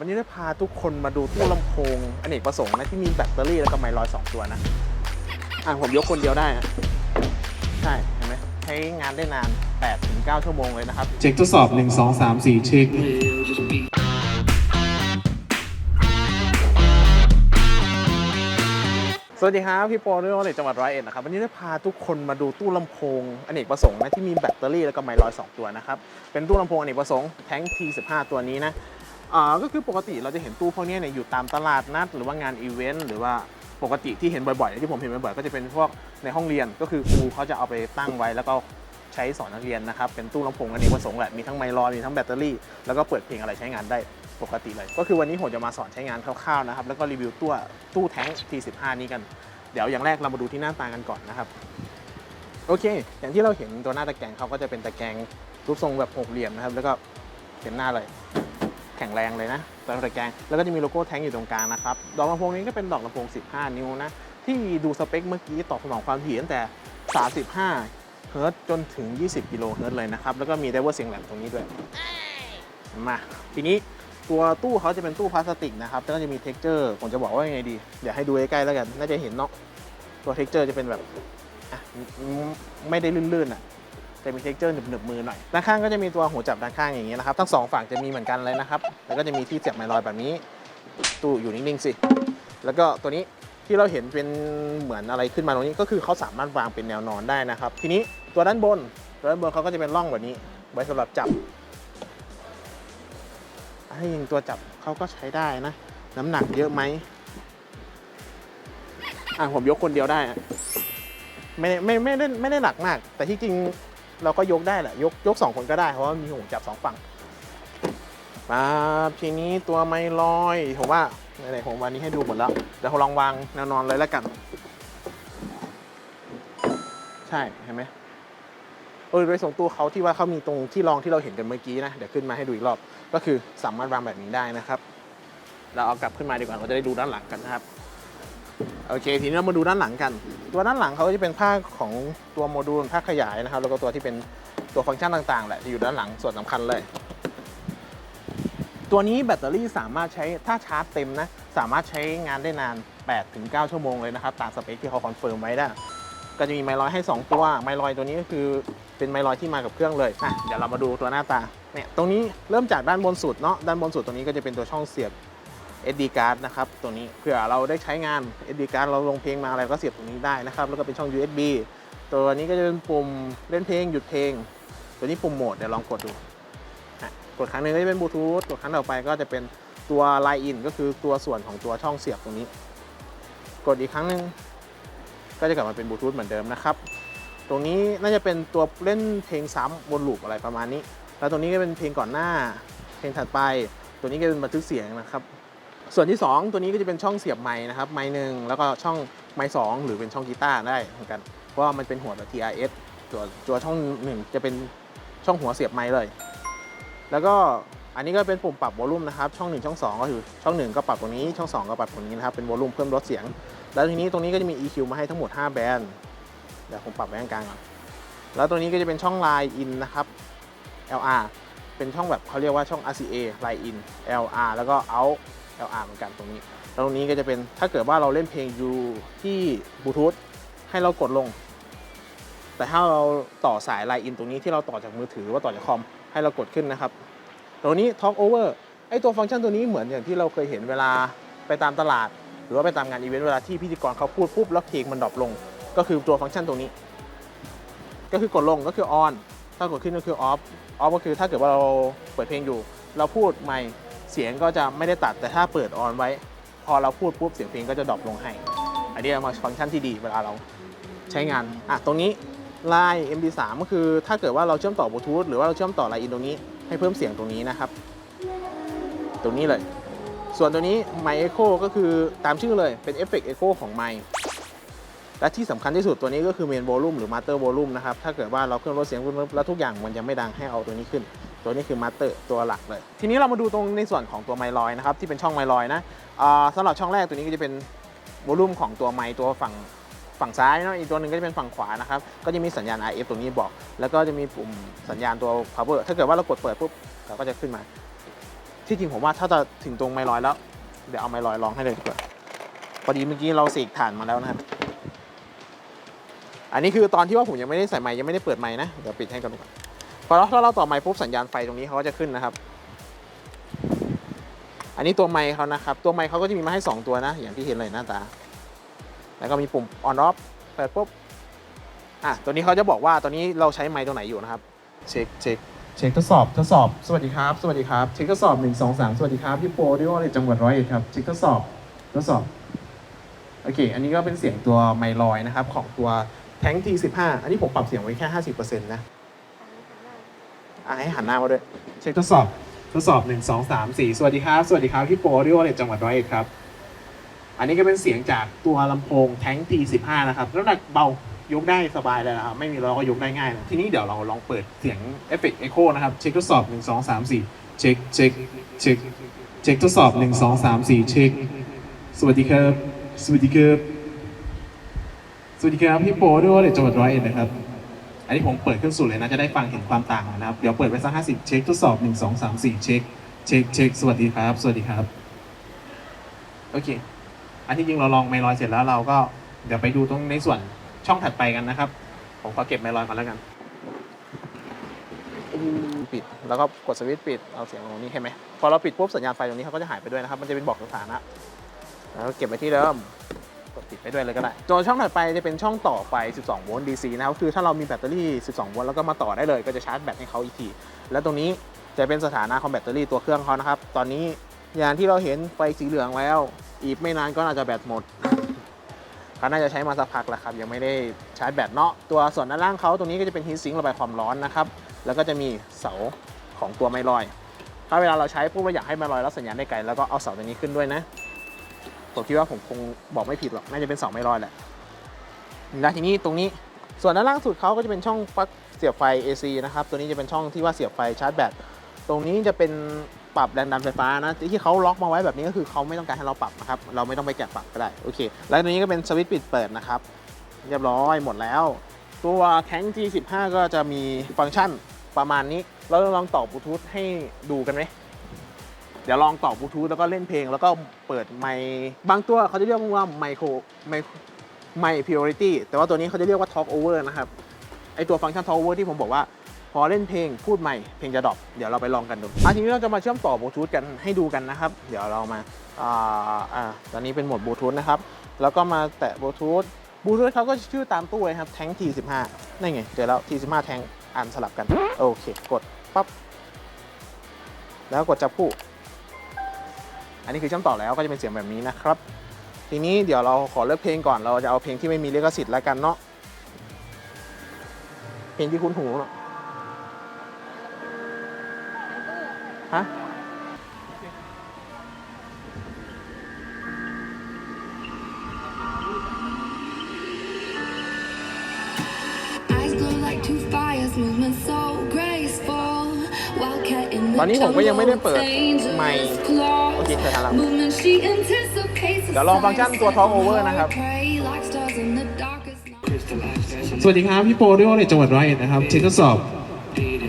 วันนี้ได้พาทุกคนมาดูตู้ลำโพงอเนกประสงค์นะที่มีแบตเตอรี่แล้วก็ไมค์ลอยสองตัวนะ อะผมยกคนเดียวได้นะใช่ เห็นไหมใช้งานได้นาน8ถึง9ชั่วโมงเลยนะครับ เช็คทดสอบ 1 2 3 4 เช็ค สวัสดีครับ พี่โปรด้วยในจังหวัดร้อยเอ็ดนะครับ วันนี้ได้พาทุกคนมาดูตู้ลำโพงอเนกประสงค์นะที่มีแบตเตอรี่แล้วก็ไมค์ลอยสองตัวนะครับ เป็นตู้ลำโพงอเนกประสงค์แท้ง T15 ตัวนี้นะอ่า ก็คือปกติเราจะเห็นตู้พวกนี้เนี่ยอยู่ตามตลาดนัด หรือว่างานอีเวนต์หรือว่าปกติที่เห็นบ่อยๆที่ผมเห็นบ่อยๆก็จะเป็นพวกในห้องเรียนก็คือครูเขาจะเอาไปตั้งไว้แล้วก็ใช้สอนนักเรียนนะครับเป็นตู้ลำโพงอเนกประสงค์แหละมีทั้งไมค์ลอยมีทั้งแบตเตอรี่แล้วก็เปิดเพลงอะไรใช้งานได้ปกติเลย ก็คือวันนี้ผมจะมาสอนใช้งานคร่าวๆนะครับแล้วก็รีวิวตัวตู้แท้ง T15 นี้กัน เดี๋ยวอย่างแรกเรามาดูที่หน้าตากันก่อนนะครับโอเค อย่างที่เราเห็นตัวหน้าตะแกรงเขาก็จะเป็นตะแกรงรูปทรงแบบหกเหลี่ยมนะครับแล้วก็เห็นหน้าเลย แข็งแรงเลยนะตัวตะแกรงแล้วก็จะมีโลโก้แท้งอยู่ตรงกลางนะครับ ดอกลำโพงนี้ก็เป็นดอกลำโพง 15 นิ้วนะ ที่ดูสเปคเมื่อกี้ตอบสนองความถี่ตั้งแต่ 35 เฮิร์ตซ์จนถึง 20 กิโลเฮิร์ตซ์เลยนะครับ แล้วก็มีไดเวอร์เสียงแหลมตรงนี้ด้วย มา ทีนี้ตัวตู้เขาจะเป็นตู้พลาสติกนะครับแล้วก็จะมีเท็กเจอร์ผมจะบอกว่ายังไงดี เดี๋ยวให้ดูใกล้ๆแล้วกัน น่าจะเห็นเนาะ ตัวเท็กเจอร์จะเป็นแบบอะไม่ได้ลื่นๆอะ จะมีเท็กเจอร์หนึบๆมือหน่อยด้านข้างก็จะมีตัวหัวจับด้านข้างอย่างนี้นะครับทั้งสองฝั่งจะมีเหมือนกันเลยนะครับแล้วก็จะมีที่เสียบไมลอยแบบนี้ ตู้อยู่นิ่งๆสิแล้วก็ตัวนี้ที่เราเห็นเป็นเหมือนอะไรขึ้นมาตรงนี้ก็คือเขาสามารถวางเป็นแนวนอนได้นะครับ ทีนี้ตัวด้านบนตัวด้านบนเขาก็จะเป็นร่องแบบนี้ ไว้สำหรับจับถ้ายิงตัวจับเขาก็ใช้ได้นะ น้ำหนักเยอะไหมอะผมยกคนเดียวได้อะไม่ไม่ไม่ได้ไม่ได้หนักมาก แต่ที่จริง เราก็ยกได้แหละ ยกยกสองคนก็ได้เพราะว่ามีหูจับสองฝั่งมาทีนี้ตัวไม้ลอยผมว่าไหนๆผมวันนี้ให้ดูหมดแล้วเดี๋ยวผมลองวางแนวนอนเลยแล้วกัน ใช่เห็นไหมเออโดยส่งตัวเขาที่ว่าเขามีตรงที่รองที่เราเห็นกันเมื่อกี้นะเดี๋ยวขึ้นมาให้ดูอีกรอบ ก็คือสามารถวางแบบนี้ได้นะครับ เราเอากลับขึ้นมาดีกว่าเราจะได้ดูด้านหลังกันนะครับ โอเค ทีนี้เรามาดูด้านหลังกัน ตัวด้านหลังเขาจะเป็นภาคของตัวโมดูลภาคขยายนะครับ แล้วก็ตัวที่เป็นตัวฟังก์ชันต่างๆแหละที่อยู่ด้านหลังส่วนสำคัญเลย ตัวนี้แบตเตอรี่สามารถใช้ถ้าชาร์จเต็มนะ สามารถใช้งานได้นาน 8-9 ชั่วโมงเลยนะครับ ตามสเปคที่เขาคอนเฟิร์มไว้ได้ก็จะมีไมลอยให้ 2 ตัว ไมลอยตัวนี้ก็คือเป็นไมลอยที่มากับเครื่องเลยอะเดี๋ยวเรามาดูตัวหน้าตาเนี่ยตรงนี้เริ่มจากด้านบนสุดเนาะด้านบนสุดตรงนี้ก็จะเป็นตัวช่องเสียบ SD card นะครับตัวนี้เผื่อเราได้ใช้งาน SD card เราลงเพลงมาอะไรก็เสียบตรงนี้ได้นะครับแล้วก็เป็นช่อง USB ตัวนี้ก็จะเป็นปุ่มเล่นเพลงหยุดเพลง ตัวนี้ปุ่มโหมดเดี๋ยวลองกดดูกดครั้งหนึ่งก็จะเป็นบลูทูธกดครั้งต่อไปก็จะเป็นตัว Line in ก็คือตัวส่วนของตัวช่องเสียบตรงนี้ กดอีกครั้งหนึ่งก็จะกลับมาเป็นบลูทูธเหมือนเดิมนะครับ ตรงนี้น่าจะเป็นตัวเล่นเพลงซ้ำวนลูปอะไรประมาณนี้ แล้วตรงนี้ก็เป็นเพลงก่อนหน้า เพลงถัดไป ตัวนี้ก็เป็นบันทึกเสียงนะครับ ส่วนที่ 2 ตัวนี้ก็จะเป็นช่องเสียบไม้นะครับไม้หนึ่งแล้วก็ช่องไม้สองหรือเป็นช่องกีตาร์ได้เหมือนกัน เพราะว่ามันเป็นหัวแบบ TRS ตัวตัวช่องหนึ่งจะเป็นช่องหัวเสียบไม้เลย แล้วก็อันนี้ก็เป็นปุ่มปรับวอลลุ่มนะครับ ช่อง 1 ช่อง 2 ก็คือช่อง 1 ก็ปรับตรงนี้ ช่อง 2 ก็ปรับตรงนี้นะครับ เป็นวอลลุ่มเพิ่มลดเสียง แล้วทีนี้ตรงนี้ก็จะมี EQ มาให้ทั้งหมด 5 แบนด์เดี๋ยวผมปรับไว้กลางก่อน แล้วตัวนี้ก็จะเป็นช่อง Line in นะครับ LR เป็นช่องแบบเขาเรียกว่าช่อง RCA Line in LR แล้วก็ out LR เหมือนกันตรงนี้แล้วตรงนี้ก็จะเป็นถ้าเกิดว่าเราเล่นเพลงอยู่ที่บลูทูธให้เรากดลง แต่ถ้าเราต่อสาย Line in ตรงนี้ที่เราต่อจากมือถือว่าต่อจากคอมให้เรากดขึ้นนะครับตัวนี้ Talk Over ไอตัวฟังก์ชันตัวนี้เหมือนอย่างที่เราเคยเห็นเวลาไปตามตลาด หรือว่าไปตามงานอีเวนต์เวลาที่พิธีกรเขาพูดปุ๊บแล้วเพลงมันดรอปลง ก็คือตัวฟังก์ชันตรงนี้ ก็คือกดลงก็คือ on ถ้ากดขึ้นก็คือ off off ก็คือถ้าเกิดว่าเราเปิดเพลงอยู่ เราพูดไม่ เสียงก็จะไม่ได้ตัดแต่ถ้าเปิด on ไว้ พอเราพูดปุ๊บเสียงเพลงก็จะดรอปลงให้ อันนี้มาฟังก์ชันที่ดีเวลาเราใช้งานอะตรงนี้ Line MD3 ก็คือถ้าเกิดว่าเราเชื่อมต่อบลูทูธหรือว่าเราเชื่อมต่อ Line in ตรงนี้ให้เพิ่มเสียงตรงนี้นะครับ ตรงนี้เลย ส่วนตัวนี้ My Echo ก็คือตามชื่อเลยเป็นเอฟเฟกต์ Echo ของไมค์และที่สำคัญที่สุดตัวนี้ก็คือ Main Volume หรือ Master Volume นะครับ ถ้าเกิดว่าเราเครื่องลดเสียงปุ๊บแล้วทุกอย่างมันยังไม่ดังให้เอาตัวนี้ขึ้น ตัวนี้คือ Master ตัวหลักเลย ทีนี้เรามาดูตรงในส่วนของตัวไมลอยนะครับที่เป็นช่องไมลอยนะสำหรับช่องแรกตัวนี้ก็จะเป็น Volume ของตัวไมตัวฝั่งฝั่งซ้ายเนาะอีกตัวหนึ่งก็จะเป็นฝั่งขวานะครับก็จะมีสัญญาณ RF ตรงนี้บอก แล้วก็จะมีปุ่มสัญญาณตัว power ถ้าเกิดว่าเรากดเปิดปุ๊บเราก็จะขึ้นมา ที่จริงผมว่าถ้าจะถึงตรงไมลอยแล้ว เดี๋ยวเอาไมลอยลองให้เลยดีกว่าพอดีเมื่อกี้เราเสกฐานมาแล้วนะครับอันนี้คือตอนที่ว่าผมยังไม่ได้ใส่ไม้ยังไม่ได้เปิดไม้นะเดี๋ยวปิดให้กันก่อน พอเราถ้าเราต่อไม้ปุ๊บสัญญาณไฟตรงนี้เขาก็จะขึ้นนะครับ อันนี้ตัวไม้เขานะครับ ตัวไม้เขาก็จะมีมาให้ 2 ตัวนะ อย่างที่เห็นเลยหน้าตา แล้วก็มีปุ่ม on off เปิดปุ๊บ อะ ตัวนี้เขาจะบอกว่าตัวนี้เราใช้ไม้ตัวไหนอยู่นะครับ เช็คเช็คเช็คทดสอบทดสอบ สวัสดีครับ สวัสดีครับ เช็คทดสอบหนึ่งสองสามสวัสดีครับพี่โปรดิโอในจังหวัดร้อยเอ็ดครับ เช็คทดสอบ ทดสอบ โอเค อันนี้ก็เป็นเสียงตัวไมลอยนะครับของตัวแท้ง T15 อันนี้ผมปรับเสียงไว้แค่ 50%นะ อะให้หันหน้ามาด้วย เช็คทดสอบ ทดสอบหนึ่งสองสามสี่สวัสดีครับ สวัสดีครับพี่โปรดิโอในจังหวัดร้อยเอ็ดครับ อันนี้ก็เป็นเสียงจากตัวลำโพงแท้ง T15 นะครับน้ำหนักเบายกได้สบายเลยนะครับ ไม่มีล้อก็ยกได้ง่ายนะทีนี้เดี๋ยวเราลองเปิดเสียงเอฟเฟกต์เอโคนะครับ เช็คทดสอบ 1 2 3 4 เช็ค เช็ค เช็ค เช็คทดสอบ 1 2 3 4 เช็ค สวัสดีครับ สวัสดีครับ สวัสดีครับพี่โปด้วยเลจังหวัดร้อยเอ็ดนะครับ อันนี้ผมเปิดขึ้นสุดเลยนะ จะได้ฟังเห็นความต่างนะครับ เดี๋ยวเปิดไปสักห้าสิบเช็คทดสอบ1 2 3 4เช็ค เช็คเช็คสวัสดีครับ สวัสดีครับ โอเค อันที่จริงเราลองไมลอยเสร็จแล้วเราก็เดี๋ยวไปดูตรงในส่วนช่องถัดไปกันนะครับ ผมขอเก็บไมลอยก่อนแล้วกันปิด แล้วก็กดสวิตช์ปิด เอาเสียงตรงนี้เห็นไหม พอเราปิดปุ๊บสัญญาณไฟตรงนี้เขาก็จะหายไปด้วยนะครับ มันจะเป็นบอกสถานะ แล้วเก็บไว้ที่เดิม กดปิดไปด้วยเลยก็ได้ตัวช่องถัดไปจะเป็นช่องต่อไฟ 12 โวลต์ DC นะครับ คือถ้าเรามีแบตเตอรี่ 12 โวลต์แล้วก็มาต่อได้เลย ก็จะชาร์จแบตให้เขาอีกที แล้วตรงนี้จะเป็นสถานะของแบตเตอรี่ตัวเครื่องเขานะครับ ตอนนี้อย่างที่เราเห็นไฟสีเหลืองแล้ว อีกไม่นานก็น่าจะแบตหมดเขาน่าจะใช้มาสักพักแล้วครับ ยังไม่ได้ชาร์จแบตเนาะ ตัวส่วนด้านล่างเขาตรงนี้ก็จะเป็นฮีทซิงค์ระบายความร้อนนะครับ แล้วก็จะมีเสาของตัวไมลอย ถ้าเวลาเราใช้ปุ๊บเราอยากให้ไมลอยรับสัญญาณได้ไกลแล้วก็เอาเสาตัวนี้ขึ้นด้วยนะ ผมคิดว่าผมคงบอกไม่ผิดหรอก น่าจะเป็นเสาไมลอยแหละแล้วทีนี้ตรงนี้ ส่วนด้านล่างสุดเขาก็จะเป็นช่องปลั๊กเสียบไฟ AC นะครับ ตัวนี้จะเป็นช่องที่ว่าเสียบไฟชาร์จแบต ตรงนี้จะเป็นปรับแรงดันไฟฟ้านะ ที่เขาล็อกมาไว้แบบนี้ก็คือเขาไม่ต้องการให้เราปรับนะครับ เราไม่ต้องไปแกะปรับก็ได้ โอเค แล้วตัวนี้ก็เป็นสวิตช์ปิดเปิดนะครับ เรียบร้อยหมดแล้ว ตัวแข้ง G15 ก็จะมีฟังก์ชันประมาณนี้ เราลองต่อบลูทูธให้ดูกันไหม เดี๋ยวลองต่อบลูทูธแล้วก็เล่นเพลง แล้วก็เปิดไมค์บางตัวเขาจะเรียกว่าไมโครไมไมพิออริตี้แต่ว่าตัวนี้เขาจะเรียกว่า Talk Over นะครับไอตัวฟังก์ชัน Talk Over ที่ผมบอกว่า พอเล่นเพลงพูดใหม่เพลงจะดรอปเดี๋ยวเราไปลองกันดูอะทีนี้เราจะมาเชื่อมต่อบลูทูธกันให้ดูกันนะครับ เดี๋ยวเรามาอ่าอ่าตอนนี้เป็นโหมดบลูทูธนะครับแล้วก็มาแตะบลูทูธบลูทูธเขาก็ชื่อตามตู้เลยครับแทง T15 นั่นไงเจอแล้ว T15 แทงอันสลับกัน โอเค กดปั๊บแล้วกดจับคู่ อันนี้คือเชื่อมต่อแล้วก็จะเป็นเสียงแบบนี้นะครับ ทีนี้เดี๋ยวเราขอเลือกเพลงก่อนเราจะเอาเพลงที่ไม่มีลิขสิทธิ์แล้วกันเนาะเพลงที่คุ้นหูเนาะฮะ ตอนนี้ผมก็ยังไม่ได้เปิด jungle, ไมค์ dangerous claws. โอเคเคยทันแล้ว Movement she anticipates. เดี๋ยวลองฟังก์ชันตัว Talk Over นะครับ Prey like stars in the darkest night. สวัสดีครับ พี่โปรด้วยในจังหวัดร้อยเอ็ดนะครับเช็คทดสอบ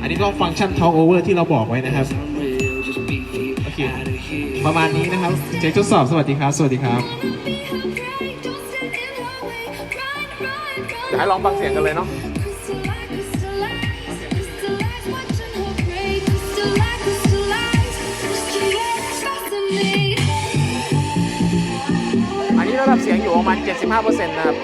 อันนี้ก็ฟังก์ชัน Talk Over ที่เราบอกไว้นะครับโอเคประมาณนี้นะครับเช็คทดสอบสวัสดีครับ สวัสดีครับเดี๋ยวให้ลองฟังเสียงกันเลยเนาะ สียงอยู่ประมาณ 75%นะครับ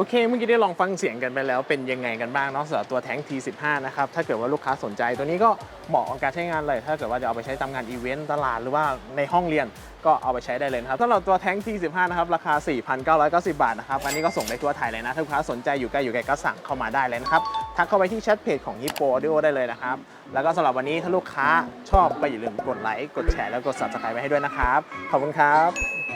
โอเค เมื่อกี้ได้ลองฟังเสียงกันไปแล้วเป็นยังไงกันบ้างเนาะสำหรับตัวแท้ง T15 นะครับ ถ้าเกิดว่าลูกค้าสนใจตัวนี้ก็เหมาะกับการใช้งานเลย ถ้าเกิดว่าจะเอาไปใช้ตามงานอีเวนต์ตลาดหรือว่าในห้องเรียนก็เอาไปใช้ได้เลยครับสำหรับตัวแท้ง T15 นะครับ ราคา 4,990 บาทนะครับ อันนี้ก็ส่งได้ทั่วไทยเลยนะ ถ้าลูกค้าสนใจอยู่ใกล้อยู่ไกลก็สั่งเข้ามาได้เลยนะครับ ทักเข้าไปที่แชทเพจของ Hippo Audio ได้เลยนะครับ แล้วก็สำหรับวันนี้ถ้าลูกค้าชอบก็อย่าลืมกดไลค์ กดแชร์ แล้วกด subscribe ไว้ให้ด้วยนะครับ ขอบคุณครับ